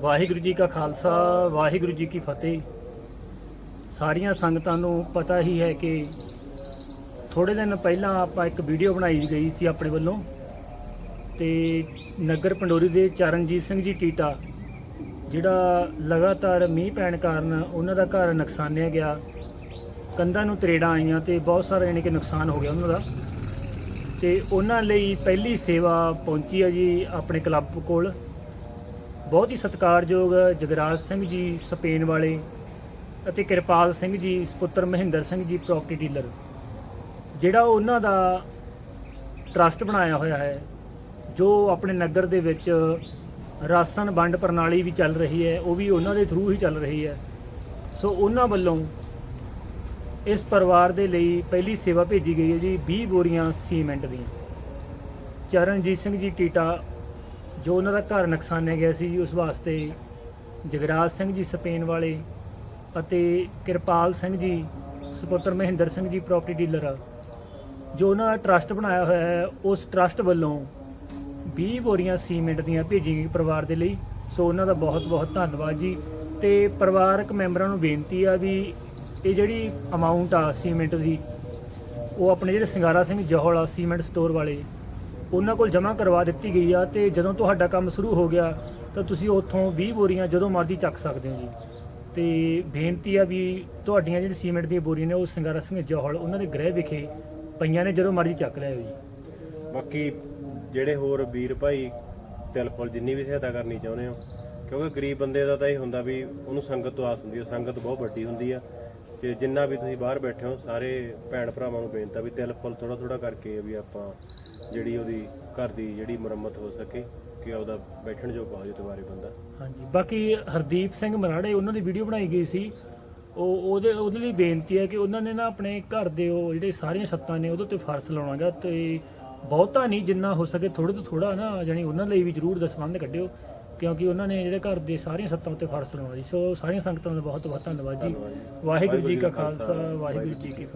ਵਾਹਿਗੁਰੂ ਜੀ ਕਾ ਖਾਲਸਾ, ਵਾਹਿਗੁਰੂ ਜੀ ਕੀ ਫਤਿਹ। ਸਾਰੀਆਂ ਸੰਗਤਾਂ ਨੂੰ ਪਤਾ ਹੀ ਹੈ ਕਿ ਥੋੜੇ ਦਿਨ ਪਹਿਲਾਂ ਆਪਾਂ ਇੱਕ ਵੀਡੀਓ ਬਣਾਈ ਗਈ ਸੀ ਆਪਣੇ ਵੱਲੋਂ ਤੇ ਨਗਰ ਪੰਡੋਰੀ ਦੇ ਚਰਨਜੀਤ ਸਿੰਘ ਜੀ ਟੀਟਾ, ਜਿਹੜਾ ਲਗਾਤਾਰ ਮੀਂਹ ਪੈਣ ਕਾਰਨ ਉਹਨਾਂ ਦਾ ਘਰ ਨੁਕਸਾਨਿਆ ਗਿਆ। ਕੰਧਾਂ ਨੂੰ ਤਰੇੜਾਂ ਆਈਆਂ ਤੇ ਬਹੁਤ ਸਾਰਾ ਯਾਨੀ ਕਿ ਨੁਕਸਾਨ ਹੋ ਗਿਆ ਉਹਨਾਂ ਦਾ। ਤੇ ਉਹਨਾਂ ਲਈ ਪਹਿਲੀ ਸੇਵਾ ਪਹੁੰਚੀ ਹੈ ਜੀ ਆਪਣੇ ਕਲੱਬ ਕੋਲ। ਬਹੁਤ ਹੀ ਸਤਿਕਾਰਯੋਗ ਜਗਰਾਜ ਸਿੰਘ ਜੀ ਸਪੇਨ ਵਾਲੇ ਅਤੇ ਕਿਰਪਾਲ ਸਿੰਘ ਜੀ, ਸੁਪੁੱਤਰ ਮਹਿੰਦਰ ਸਿੰਘ ਜੀ ਪ੍ਰਾਪਰਟੀ ਡੀਲਰ ਜਿਹੜਾ ਉਹਨਾਂ ਦਾ ਟਰਸਟ ਬਣਾਇਆ ਹੋਇਆ ਹੈ, ਜੋ ਆਪਣੇ ਨਗਰ ਦੇ ਵਿੱਚ ਰਾਸ਼ਨ ਵੰਡ ਪ੍ਰਣਾਲੀ ਵੀ ਚੱਲ ਰਹੀ ਹੈ, ਉਹ ਵੀ ਉਹਨਾਂ ਦੇ ਥਰੂ ਹੀ ਚੱਲ ਰਹੀ ਹੈ। ਸੋ ਉਹਨਾਂ ਵੱਲੋਂ ਇਸ ਪਰਿਵਾਰ ਦੇ ਲਈ ਪਹਿਲੀ ਸੇਵਾ ਭੇਜੀ ਗਈ ਹੈ ਜੀ 20 ਬੋਰੀਆਂ ਸੀਮੈਂਟ ਦੀਆਂ। ਚਰਨਜੀਤ ਸਿੰਘ ਜੀ, ਟੀਟਾ ਜੋ ਉਹਨਾਂ ਦਾ ਘਰ ਨੁਕਸਾਨਿਆ ਗਿਆ ਸੀ ਜੀ, ਉਸ ਵਾਸਤੇ ਜਗਰਾਜ ਸਿੰਘ ਜੀ ਸਪੇਨ ਵਾਲੇ ਅਤੇ ਕਿਰਪਾਲ ਸਿੰਘ ਜੀ, ਸੁਪੁੱਤਰ ਮਹਿੰਦਰ ਸਿੰਘ ਜੀ ਪ੍ਰਾਪਰਟੀ ਡੀਲਰ ਜੋ ਉਹਨਾਂ ਦਾ ਟਰਸਟ ਬਣਾਇਆ ਹੋਇਆ ਹੈ, ਉਸ ਟਰਸਟ ਵੱਲੋਂ 20 ਬੋਰੀਆਂ ਸੀਮੈਂਟ ਦੀਆਂ ਭੇਜੀ ਗਈ ਪਰਿਵਾਰ ਦੇ ਲਈ। ਸੋ ਉਹਨਾਂ ਦਾ ਬਹੁਤ ਬਹੁਤ ਧੰਨਵਾਦ ਜੀ। ਤੇ ਪਰਿਵਾਰਕ ਮੈਂਬਰਾਂ ਨੂੰ ਬੇਨਤੀ ਆ ਵੀ ਇਹ ਜਿਹੜੀ ਅਮਾਉਂਟ ਆ ਸੀਮੈਂਟ ਦੀ, ਉਹ ਆਪਣੇ ਜਿਹੜੇ ਸਿੰਗਾਰਾ ਸਿੰਘ ਜਹੋਲਾ ਸੀਮੈਂਟ ਸਟੋਰ ਵਾਲੇ ਉਹਨਾਂ ਕੋਲ ਜਮ੍ਹਾਂ ਕਰਵਾ ਦਿੱਤੀ ਗਈ ਆ ਤੇ ਜਦੋਂ ਤੁਹਾਡਾ ਕੰਮ ਸ਼ੁਰੂ ਹੋ ਗਿਆ ਤਾਂ ਤੁਸੀਂ ਉੱਥੋਂ 20 ਬੋਰੀਆਂ ਜਦੋਂ ਮਰਜ਼ੀ ਚੱਕ ਸਕਦੇ ਹੋ ਜੀ। ਤੇ ਬੇਨਤੀ ਆ ਵੀ ਤੁਹਾਡੀਆਂ ਜਿਹੜੀ ਸੀਮੈਂਟ ਦੀਆਂ ਬੋਰੀਆਂ ਨੇ ਉਹ ਸਿੰਗਾਰਾ ਸਿੰਘ ਜਹੋਲ, ਉਹਨਾਂ ਦੇ ਗ੍ਰਹਿ ਵਿਖੇ ਪਈਆਂ ਨੇ ਜਦੋਂ ਮਰਜ਼ੀ ਚੱਕ ਲਿਆਓ ਜੀ। ਬਾਕੀ ਜਿਹੜੇ ਹੋਰ ਵੀਰ ਭਾਈ ਤਿਲਫੁਲ ਜਿੰਨੀ ਵੀ ਸਹਾਇਤਾ ਕਰਨੀ ਚਾਹੁੰਦੇ ਹੋ, ਕਿਉਂਕਿ ਗਰੀਬ ਬੰਦੇ ਦਾ ਤਾਂ ਇਹ ਹੁੰਦਾ ਵੀ ਉਹਨੂੰ ਸੰਗਤ ਤੋਂ ਆਸ ਹੁੰਦੀ ਹੈ ਸੰਗਤ ਬਹੁਤ ਵੱਡੀ ਹੁੰਦੀ ਆ। ਤੇ ਜਿੰਨਾ ਵੀ ਤੁਸੀਂ ਬਾਹਰ ਬੈਠੇ ਹੋ, ਸਾਰੇ ਭੈਣ ਭਰਾਵਾਂ ਨੂੰ ਬੇਨਤੀ ਆ ਵੀ ਤਿਲਫੁਲ ਥੋੜਾ ਥੋੜਾ ਕਰਕੇ ਵੀ ਆਪਾਂ ਜਿਹੜੀ ਉਹਦੀ ਘਰ ਦੀ ਜਿਹੜੀ ਮੁਰੰਮਤ ਹੋ ਸਕੇ, ਕਿ ਉਹਦਾ ਬੈਠਣ ਜੋਗਾ ਹੋ ਜਾਏ ਦੁਬਾਰੇ ਬੰਦਾ। ਹਾਂਜੀ, ਬਾਕੀ ਹਰਦੀਪ ਸਿੰਘ ਮਰਾੜੇ, ਉਹਨਾਂ ਦੀ ਵੀਡੀਓ ਬਣਾਈ ਗਈ ਸੀ। ਉਹ ਉਹਦੇ ਉਹਦੇ ਲਈ ਬੇਨਤੀ ਹੈ ਕਿ ਉਹਨਾਂ ਨੇ ਨਾ ਆਪਣੇ ਘਰ ਦੇ ਉਹ ਜਿਹੜੇ ਸਾਰੀਆਂ ਛੱਤਾਂ ਨੇ, ਉਹਦੇ ਤੇ ਫਰਸ਼ ਲਾਉਣਾਗਾ ਤੇ ਬਹੁਤਾ ਨਹੀਂ ਜਿੰਨਾ ਹੋ ਸਕੇ ਥੋੜੇ ਤੋਂ ਥੋੜਾ ਨਾ ਜਾਨੀ ਉਹਨਾਂ ਲਈ ਵੀ ਜ਼ਰੂਰ ਦਸਵੰਧ ਕੱਢਿਓ। ਕਿਉਂਕਿ ਉਹਨਾਂ ਨੇ ਜਿਹੜੇ ਘਰ ਦੇ ਸਾਰੀਆਂ ਛੱਤਾਂ ਉੱਤੇ ਫਰਸ਼ ਲਾਉਣਾ ਸੀ ਸੋ ਸਾਰੀਆਂ ਸੰਗਤਾਂ ਦਾ ਬਹੁਤ ਬਹੁਤ ਧੰਨਵਾਦ ਜੀ। ਧੰਨਵਾਦ ਜੀ। ਵਾਹਿਗੁਰੂ ਜੀ ਕਾ ਖਾਲਸਾ ਵਾਹਿਗੁਰੂ ਜੀ ਕੀ ਫਤਿਹ।